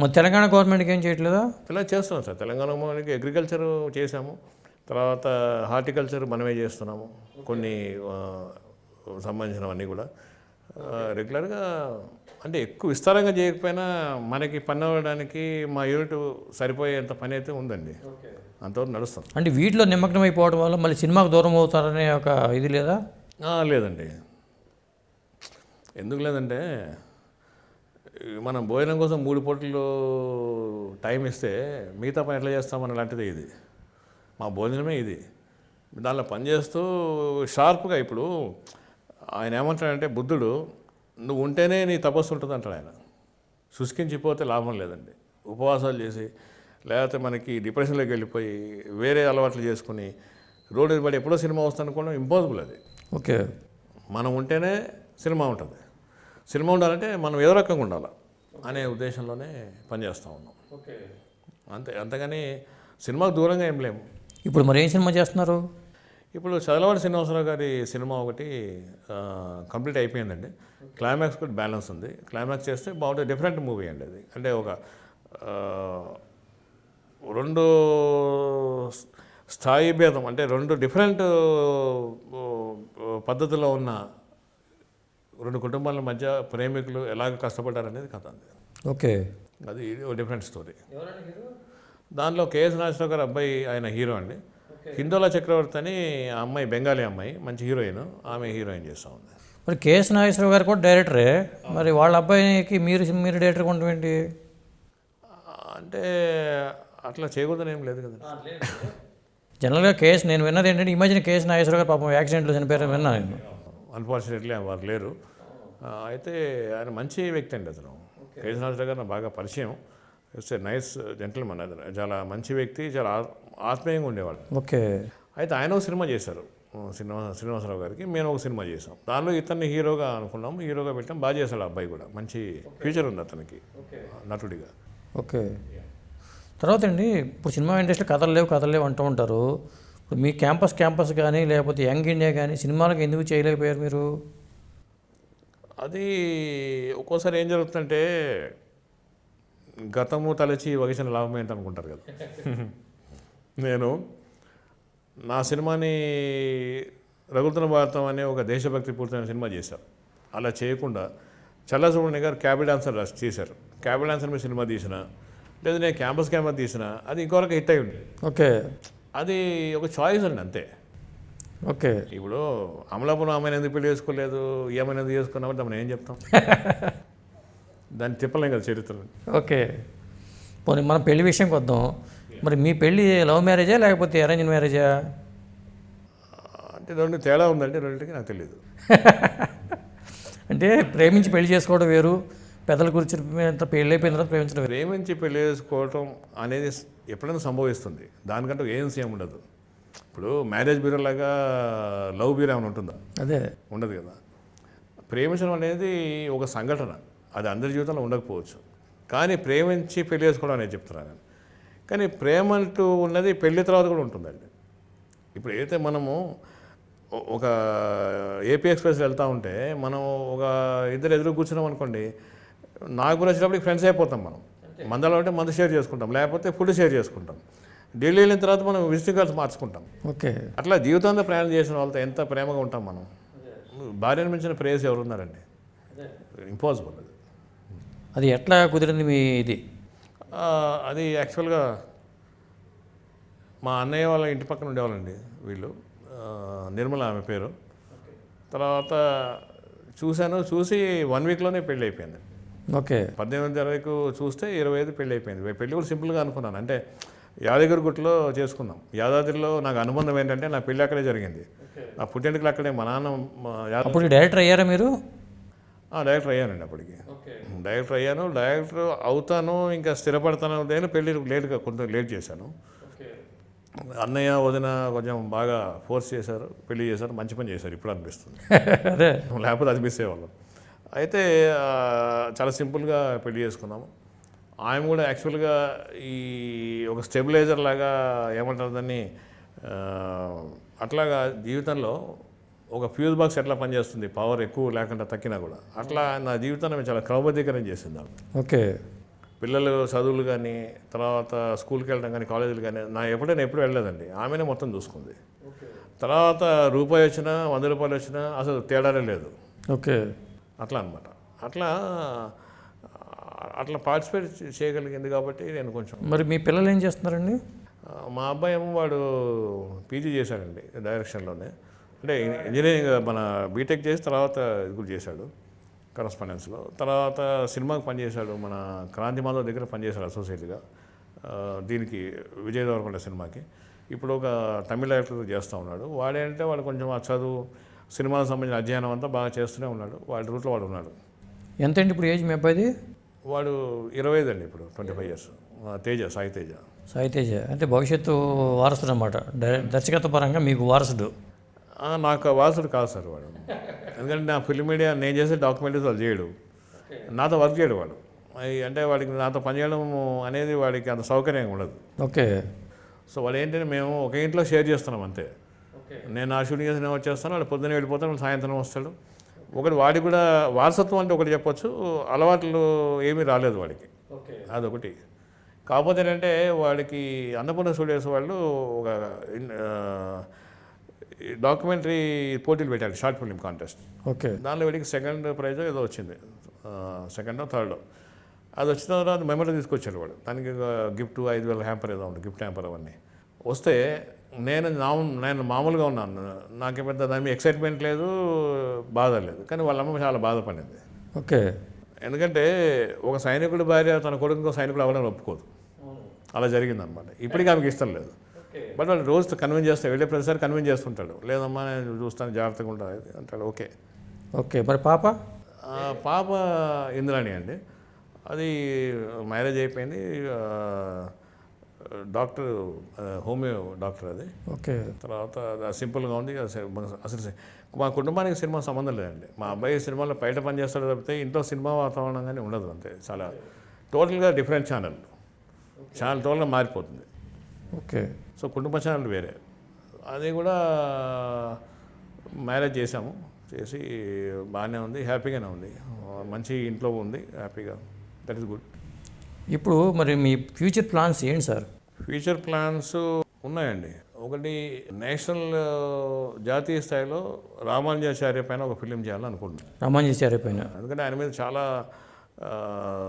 మన తెలంగాణ గవర్నమెంట్కి ఏం చేయట్లేదా? ఇలా చేస్తున్నాం సార్. తెలంగాణ మనకి అగ్రికల్చర్ చేసాము తర్వాత హార్టికల్చర్ మనమే చేస్తున్నాము. కొన్ని సంబంధించినవన్నీ కూడా. రెగ్యులర్గా అంటే ఎక్కువ విస్తారంగా చేయకపోయినా మనకి పని అవ్వడానికి మా యూనిట్ సరిపోయేంత పని అయితే ఉందండి. అంతవరకు నడుస్తాం అంటే వీటిలో నిమగ్నం అయిపోవడం వల్ల మళ్ళీ సినిమాకు దూరం అవుతారనే ఒక ఇది లేదా? ఆ, లేదండి. ఎందుకు లేదంటే మనం భోజనం కోసం మూడు పూటలు టైం ఇస్తే మిగతా పని ఎట్లా చేస్తామని లాంటిదే ఇది. మా భోజనమే ఇది. దానిలో పనిచేస్తూ షార్ప్గా ఇప్పుడు ఆయన ఏమంటాడంటే బుద్ధుడు నువ్వు ఉంటేనే నీ తపస్సు ఉంటుంది అంటాడు ఆయన. శుష్కించిపోతే లాభం లేదండి. ఉపవాసాలు చేసి లేకపోతే మనకి డిప్రెషన్లోకి వెళ్ళిపోయి వేరే అలవాట్లు చేసుకుని రోడ్డు పడి ఎప్పుడో సినిమా వస్తుంది అనుకోవడం ఇంపాసిబుల్ అది. ఓకే. మనం ఉంటేనే సినిమా ఉంటుంది. సినిమా ఉండాలంటే మనం ఏదో రకంగా ఉండాలి అనే ఉద్దేశంలోనే పనిచేస్తూ ఉన్నాం. ఓకే. అంతే అంతేగాని సినిమాకు దూరంగా ఏం లేము. ఇప్పుడు మరి ఏం సినిమా చేస్తున్నారు? ఇప్పుడు చదలవాడి శ్రీనివాసరావు గారి సినిమా ఒకటి కంప్లీట్ అయిపోయిందండి. క్లైమాక్స్ కూడా బ్యాలెన్స్ ఉంది. క్లైమాక్స్ చేస్తే బాగుంటుంది. డిఫరెంట్ మూవీ అండి అది. అంటే ఒక రెండు స్థాయి భేదం అంటే రెండు డిఫరెంట్ పద్ధతిలో ఉన్న రెండు కుటుంబాల మధ్య ప్రేమికులు ఎలాగ కష్టపడ్డారనేది కథ అండి ఓకే. అది ఒక డిఫరెంట్ స్టోరీ. దానిలో కేఎస్ నాగేశ్వరరావు గారు అబ్బాయి ఆయన హీరో అండి. హిందోలా చక్రవర్తి అని ఆ అమ్మాయి బెంగాలీ అమ్మాయి మంచి హీరోయిన్ ఆమె హీరోయిన్ చేస్తూ ఉంది. మరి కేఎస్ నాగేశ్వరరావు గారు కూడా డైరెక్టరే? మరి వాళ్ళ అబ్బాయికి మీరు మీరు డైరెక్టర్ ఏంటి? అంటే అట్లా చేయకూడదని ఏం లేదు కదా జనరల్గా కేసు నేను విన్నది ఏంటంటే ఈ మధ్యన కేఎస్ నాగేశ్వరరావు గారు పాపం యాక్సిడెంట్లో చనిపోయారని విన్నాను నేను. అన్ఫార్చునేట్లీ వారు లేరు. అయితే ఆయన మంచి వ్యక్తి అండి అతను. నాగేశ్వరరావు గారు నాకు బాగా పరిచయం. ఇట్స్ ఏ నైస్ జెంటల్మన్ అతను. చాలా మంచి వ్యక్తి చాలా ఆత్మీయంగా ఉండేవాడు. ఓకే. అయితే ఆయన ఒక సినిమా చేశారు. శ్రీనివాస శ్రీనివాసరావు గారికి. మేము ఒక సినిమా చేసాం దానిలో ఇతన్ని హీరోగా అనుకున్నాం హీరోగా పెట్టాం. బాగా చేశాడు అబ్బాయి కూడా. మంచి ఫ్యూచర్ ఉంది అతనికి. నటుడిగా. ఓకే. తర్వాత అండి ఇప్పుడు సినిమా ఇండస్ట్రీ కథలు లేవు కథలు లేవు అంటూ ఉంటారు. ఇప్పుడు మీ క్యాంపస్ క్యాంపస్ కానీ లేకపోతే యంగ్ ఇండియా కానీ సినిమాలకు ఎందుకు చేయలేకపోయారు మీరు? అది ఒక్కోసారి ఏం జరుగుతుందంటే గతము తలచి వగిసిన లాభం ఏంటి అనుకుంటారు కదా. నేను నా సినిమాని రఘుతుల భారతం అనే ఒక దేశభక్తి పూర్తయిన సినిమా చేశాను. అలా చేయకుండా చల్ల సుబ్రహ్మణ్య గారు క్యాబిల్ డాన్సర్ చేశారు. క్యాబిల్ డాన్సర్ మీద సినిమా తీసిన లేదా నేను క్యాంపస్ క్యాంపస్ తీసిన అది ఇంకొరకు హిట్ అయి ఉంది ఓకే. అది ఒక చాయిస్ అండి అంతే. ఓకే. ఇప్పుడు అమలాపురం ఆమెను ఎందుకు పెళ్ళి చేసుకోలేదు? అమ్మాయిని ఎందుకు చేసుకున్నామంటే మనం ఏం చెప్తాం? దాన్ని తిప్పలేం కదా చరిత్రను ఓకే. పోనీ మనం పెళ్ళి విషయంకి వద్దాం. మరి మీ పెళ్ళి లవ్ మ్యారేజా లేకపోతే అరేంజ్ మ్యారేజా? అంటే రెండు తేడా ఉందంటే రెండింటికి నాకు తెలియదు అంటే ప్రేమించి పెళ్ళి చేసుకోవడం వేరు పెద్దల గురించి పెళ్ళి అయిపోయిన తర్వాత ప్రేమించడం వేరు. ప్రేమించి పెళ్ళి చేసుకోవటం అనేది ఎప్పుడైనా సంభవిస్తుంది. దానికంటే ఏజెన్సీ ఏమి ఉండదు. ఇప్పుడు మ్యారేజ్ బ్యూరో లాగా లవ్ బ్యూరో ఏమైనా ఉంటుందా? అదే. ఉండదు కదా. ప్రేమించడం అనేది ఒక సంఘటన. అది అందరి జీవితంలో ఉండకపోవచ్చు. కానీ ప్రేమించి పెళ్ళి చేసుకోవడం అనేది చెప్తున్నాను నేను. కానీ ప్రేమ అంటూ ఉన్నది పెళ్ళి తర్వాత కూడా ఉంటుందండి. ఇప్పుడు ఏదైతే మనము ఒక ఏపీ ఎక్స్ప్రెస్ వెళ్తూ ఉంటే మనం ఒక ఇద్దరు ఎదురు కూర్చున్నాం అనుకోండి నాకు వచ్చినప్పటికి ఫ్రెండ్స్ అయిపోతాం మనం. మందలో అంటే మందు షేర్ చేసుకుంటాం. లేకపోతే ఫుడ్ షేర్ చేసుకుంటాం. ఢిల్లీ వెళ్ళిన తర్వాత మనం విజిటింగ్ కార్డ్స్ మార్చుకుంటాం. ఓకే. అట్లా జీవితాంతం ప్రయాణం చేసిన వాళ్ళతో ఎంత ప్రేమగా ఉంటాం మనం? భార్యను మించిన ప్రేయస్ ఎవరున్నారండి ఇంపాసిబుల్ అది. అది ఎట్లా కుదిరింది మీ ఇది? అది యాక్చువల్గా మా అన్నయ్య వాళ్ళ ఇంటి పక్కన ఉండేవాళ్ళండి వీళ్ళు. నిర్మల ఆమె పేరు. తర్వాత చూశాను చూసి వన్ వీక్లోనే పెళ్ళి అయిపోయింది. ఓకే. పద్దెనిమిది తారీఖు చూస్తే ఇరవై ఐదు పెళ్ళి అయిపోయింది. పెళ్ళి కూడా సింపుల్గా అనుకున్నాను. అంటే యాదగిరి గుట్టలో చేసుకున్నాం. యాదాద్రిలో నాకు అనుబంధం ఏంటంటే నా పెళ్ళి అక్కడే జరిగింది. నా పుట్టింటికలు అక్కడే మా నాన్న అప్పుడు డైరెక్టర్ అయ్యారా మీరు? ఆ, డైరెక్టర్ అయ్యానండి అప్పటికి. డైరెక్టర్ అయ్యాను. డైరెక్టర్ అవుతాను ఇంకా స్థిరపడతాను నేను పెళ్ళి లేట్గా కొంత లేట్ చేశాను. అన్నయ్య వదిన కొంచెం బాగా ఫోర్స్ చేశారు పెళ్ళి చేశారు మంచి పని చేశారు. ఇప్పుడు అనిపిస్తుంది. అదే. లేకపోతే అది మిస్ అయ్యేవాళ్ళం. అయితే చాలా సింపుల్గా పెళ్ళి చేసుకున్నాము. ఆమె కూడా యాక్చువల్గా ఈ ఒక స్టెబిలైజర్ లాగా ఏమంటారు దాన్ని అట్లాగా జీవితంలో ఒక ఫ్యూజ్ బాక్స్ ఎట్లా పనిచేస్తుంది? పవర్ ఎక్కువ లేకుండా తక్కినా కూడా. అట్లా నా జీవితాన్ని చాలా క్రమబద్ధీకరణ చేసింది. ఓకే. పిల్లలు చదువులు కానీ తర్వాత స్కూల్కి వెళ్ళడం కానీ కాలేజీలు కానీ నా ఎప్పుడైనా ఎప్పుడు వెళ్ళలేదండి. ఆమెనే మొత్తం చూసుకుంది. తర్వాత రూపాయి వచ్చినా వంద రూపాయలు వచ్చినా అసలు తేడానే లేదు. ఓకే. అట్లా అనమాట అట్లా అట్లా పార్టిసిపేట్ చేయగలిగింది కాబట్టి నేను కొంచెం మరి మీ పిల్లలు ఏం చేస్తున్నారండి? మా అబ్బాయి ఏమో వాడు పీజీ చేశాడండి డైరెక్షన్లోనే. అంటే ఇంజనీరింగ్ మన బీటెక్ చేసి తర్వాత ఇది కూడా చేశాడు కరస్పాండెన్స్లో. తర్వాత సినిమాకి పనిచేశాడు మన క్రాంతి మాధవ్ దగ్గర పనిచేశాడు అసోసియేట్గా దీనికి విజయ్ దేవరకొండ సినిమాకి. ఇప్పుడు ఒక తమిళ యాక్టర్ చేస్తూ ఉన్నాడు. వాడేంటే వాడు కొంచెం ఆ చదువు సినిమాలకు సంబంధించిన అధ్యయనం అంతా బాగా చేస్తూనే ఉన్నాడు. వాడి రూట్లో వాడు ఉన్నాడు. ఎంతండి ఇప్పుడు ఏజ్ మీ అబ్బాయిది? వాడు ఇరవై ఐదు అండి ఇప్పుడు twenty five years Teja. Sai Teja. Sai Teja అంటే భవిష్యత్తు వారసుడు అనమాట దర్శకత్వ పరంగా మీకు వారసుడు. నాకు వారసుడు కాదు సార్ వాడు. ఎందుకంటే నా ఫిల్మ్ మీడియా నేను చేసే డాక్యుమెంటరీస్ వాళ్ళు చేయడు. నాతో వర్క్ చేయడు వాడు. అంటే వాడికి నాతో పనిచేయడం అనేది వాడికి అంత సౌకర్యంగా ఉండదు. ఓకే. సో వాడు ఏంటంటే మేము ఒక ఇంట్లో షేర్ చేస్తున్నాం అంతే. నేను ఆ షూటింగ్ చేసి నేను వచ్చేస్తాను వాడు పొద్దున్నే వెళ్ళిపోతాను వాడు సాయంత్రం వస్తాడు. ఒకటి వాడికి కూడా వారసత్వం అంటే ఒకటి చెప్పొచ్చు అలవాట్లు ఏమీ రాలేదు వాడికి. అదొకటి. కాకపోతే ఏంటంటే వాడికి అన్నపూర్ణ స్టూడియోస్ వాళ్ళు ఒక డాక్యుమెంటరీ పోటీలు పెట్టారు షార్ట్ ఫిల్మ్ కాంటెస్ట్. ఓకే. దానిలో వీడికి సెకండ్ ప్రైజ్ ఏదో వచ్చింది సెకండ్ థర్డ్. అది వచ్చిన తర్వాత మెమరీ తీసుకొచ్చాడు వాడు. దానికి గిఫ్ట్ ఐదు వేల హ్యాంపర్ ఏదో ఉంది గిఫ్ట్ హ్యాంపర్ అవన్నీ. వస్తే నేను నా నేను మామూలుగా ఉన్నాను. నాకు పెద్ద దాని మీద ఎక్సైట్మెంట్ లేదు బాధ లేదు. కానీ వాళ్ళ అమ్మ చాలా బాధపడింది. ఓకే. ఎందుకంటే ఒక సైనికుడి భార్య తన కొడుకు సైనికుడు అవ్వడం ఒప్పుకోదు. అలా జరిగిందనమాట. ఇప్పటికీ ఆమెకి ఇష్టం లేదు. బట్ వాళ్ళు రోజు కన్విన్స్ చేస్తే వెళ్ళే ప్రతిసారి కన్విన్స్ చేస్తుంటాడు. లేదమ్మా నేను చూస్తాను జాగ్రత్తగా ఉంటాను అంటాడు. ఓకే. ఓకే. మరి పాప? పాప ఇంద్రాణి అండి. అది మ్యారేజ్ అయిపోయింది. డాక్టర్ హోమియో డాక్టర్ అది. ఓకే. తర్వాత సింపుల్గా ఉంది అసలు అసలు మా కుటుంబానికి సినిమా సంబంధం లేదండి. మా అబ్బాయి సినిమాలో బయట పనిచేస్తాడు తప్పితే ఇంట్లో సినిమా వాతావరణం కానీ ఉండదు అంతే చాలా టోటల్గా డిఫరెంట్ ఛానల్. ఛానల్ టోటల్గా మారిపోతుంది. ఓకే. సో కుటుంబ ఛానల్ వేరే. అది కూడా మ్యారేజ్ చేసాము చేసి బాగానే ఉంది హ్యాపీగానే ఉంది. మంచి ఇంట్లో ఉంది హ్యాపీగా. That is good. ఇప్పుడు మరి మీ ఫ్యూచర్ ప్లాన్స్ ఏంటి సార్? ఫ్యూచర్ ప్లాన్స్ ఉన్నాయండి. ఒకటి నేషనల్ జాతీయ స్థాయిలో రామానుజాచార్య పైన ఒక ఫిలిం చేయాలని అనుకుంటున్నాను రమాన్ చేశారు పైన? ఎందుకంటే ఆయన మీద చాలా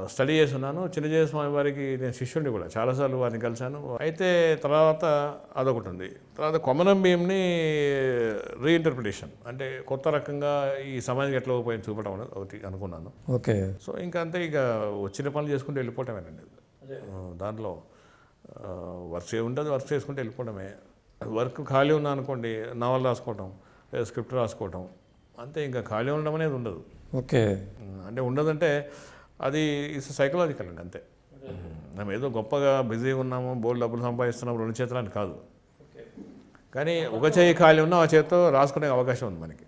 స్టడీ చేస్తున్నాను. చిన్నజయ స్వామి వారికి నేను శిష్యుడిని కూడా చాలాసార్లు వారిని కలిశాను. అయితే తర్వాత అదొకటి ఉంది. తర్వాత కొమరం భీంని రీఇంటర్ప్రిటేషన్ అంటే కొత్త రకంగా ఈ సమాజం ఎట్లా పోయింది చూపడం అనేది ఒకటి అనుకున్నాను. ఓకే. సో ఇంకా అంతే ఇక వచ్చిన పనులు చేసుకుంటూ వెళ్ళిపోవటమేనండి. దాంట్లో వర్క్ ఉంటుంది వర్క్ చేసుకుంటూ వెళ్ళిపోవడమే. వర్క్ ఖాళీ ఉన్నా అనుకోండి నవల్ రాసుకోవటం లేదా స్క్రిప్ట్ రాసుకోవటం అంతే ఇంకా ఖాళీ ఉండడం అనేది ఉండదు. ఓకే. అంటే ఉండదంటే అది ఇట్స్ సైకలాజికల్ అండి అంతే. మనం ఏదో గొప్పగా బిజీగా ఉన్నాము బోల్డ్ డబ్బులు సంపాదిస్తున్నాము రెండు చేతులు అని కాదు. కానీ ఒక చేయి ఖాళీ ఉన్నా ఆ చేతితో రాసుకునే అవకాశం ఉంది మనకి.